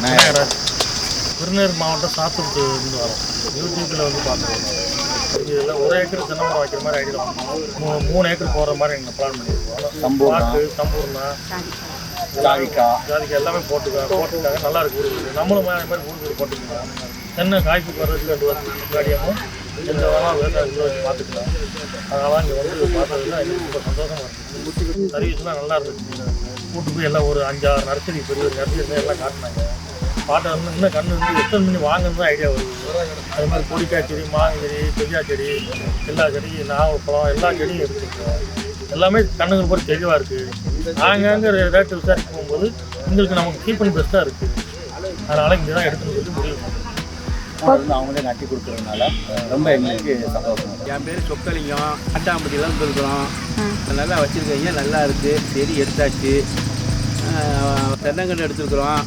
விநாயகராஜ் விருதுநகர் மாவட்டம் சாத்தூர்த்து இருந்து வரோம். யூடியூப்பில் வந்து பார்த்துருக்கோம் இதில் ஒரு ஏக்கர் தென்னை மரம் வைக்கிற மாதிரி ஐடியா மூணு மூணு ஏக்கர் போகிற மாதிரி எங்கள் பிளான் பண்ணியிருக்கோம் சம்பூர்ணா. பாக்கு சம்பூர்ணா ஜாதிக்கா? ஜாதிக்கு எல்லாமே போட்டுக்க போட்டுருக்காங்க நல்லா இருக்கு ஊருக்கு நம்மளும் அதே மாதிரி ஊருக்கு போட்டுக்கலாம். தென்னை காய்ச்சி போடுறதுக்கு ரெண்டு வருஷத்துக்கு முன்னாடியும் எந்த விவசாயத்தில் வச்சு பார்த்துக்கலாம். அதனால இங்கே வந்து பார்த்ததுல எங்களுக்கு ரொம்ப சந்தோஷமா இருந்துச்சு சர்வீஸ்லாம் நல்லா இருந்துச்சு. கூட்டு போய் எல்லாம் ஒரு அஞ்சாறு நர்சரி பெரிய நர்சரி எல்லாம் காட்டினாங்க. பாட்டை வந்து இன்னும் கண்ணு வந்து எத்தனை மணி வாங்கணும் ஐடியா வருது. அது மாதிரி கொடிக்காய் செடி மாங்காய் செடி கொய்யா செடி எல்லா செடி நாவப்பழம் எல்லா செடியும் இருக்குது எல்லாமே கண்ணுக்கு போய் தெளிவாக இருக்குது நாங்கள் ரேட்டு விசாரிக்க போகும்போது எங்களுக்கு நமக்கு சீப் அண்ட் பெஸ்ட்டாக இருக்குது அதனால் இங்கே தான் எடுக்கணும்னு சொல்லி முடிவு. வந்து அவங்களே நட்டி கொடுக்கறதுனால ரொம்ப எங்களுக்கு சந்தோஷம் என் பேர் சொக்கலிங்கம். ஆட்டாம்பட்டியில் இருக்கிறோம் நல்லா வச்சுருக்கீங்க நல்லா இருக்குது செடி எடுத்தாச்சு. தென்னங்கன்று எடுத்துருக்குறோம்.